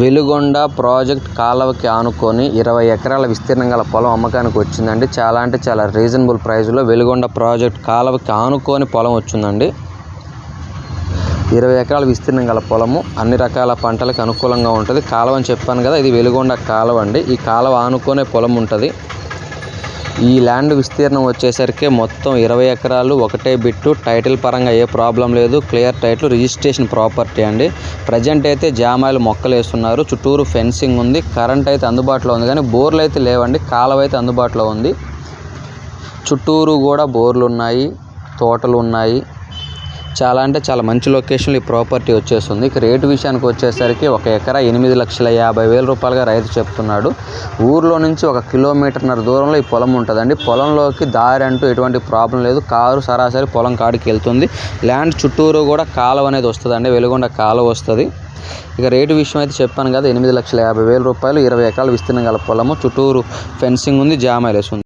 Veligonda project కాలువకి ఆనుకొని ఇరవై ఎకరాల విస్తీర్ణం గల పొలం అమ్మకానికి వచ్చిందండి. చాలా అంటే చాలా రీజనబుల్ ప్రైస్లో వెలుగొండ ప్రాజెక్ట్ కాలువకి ఆనుకొని పొలం వచ్చిందండి. ఇరవై ఎకరాల విస్తీర్ణం గల పొలము అన్ని రకాల పంటలకు అనుకూలంగా ఉంటుంది. కాలువ అని చెప్పాను కదా ఇది వెలుగొండ కాలువ అండి. ఈ కాలువ ఆనుకునే పొలం ఉంటుంది. ఈ ల్యాండ్ విస్తీర్ణం వచ్చేసరికి మొత్తం ఇరవై ఎకరాలు ఒకటే బిట్టు. టైటిల్ పరంగా ఏ ప్రాబ్లం లేదు. క్లియర్ టైటిల్ రిజిస్ట్రేషన్ ప్రాపర్టీ అండి. ప్రజెంట్ అయితే జామాయిలు మొక్కలు వేస్తున్నారు. చుట్టూరు ఫెన్సింగ్ ఉంది. కరెంట్ అయితే అందుబాటులో ఉంది. కానీ బోర్లు అయితే లేవండి. కాలువ అయితే అందుబాటులో ఉంది. చుట్టూరు కూడా బోర్లు ఉన్నాయి. తోటలు ఉన్నాయి. చాలా అంటే చాలా మంచి లొకేషన్లో ఈ ప్రాపర్టీ వచ్చేస్తుంది. ఇక రేటు విషయానికి వచ్చేసరికి ఒక ఎకరా ఎనిమిది లక్షల యాభై వేల రూపాయలుగా రైతు చెప్తున్నాడు. ఊర్లో నుంచి ఒక కిలోమీటర్న్నర దూరంలో ఈ పొలం ఉంటుందండి. పొలంలోకి దారి అంటూ ఎటువంటి ప్రాబ్లం లేదు. కారు సరాసరి పొలం కాడికి వెళ్తుంది. ల్యాండ్ చుట్టూరు కూడా కాలువ అనేది వస్తుందండి. వెలుగొండ కాలువ వస్తుంది. ఇక రేటు విషయం అయితే చెప్పాను కదా ఎనిమిది లక్షల యాభై వేల రూపాయలు ఇరవై ఎకరాలు విస్తీర్ణం గల పొలము. చుట్టూరు ఫెన్సింగ్ ఉంది జామైలేస్ ఉంది.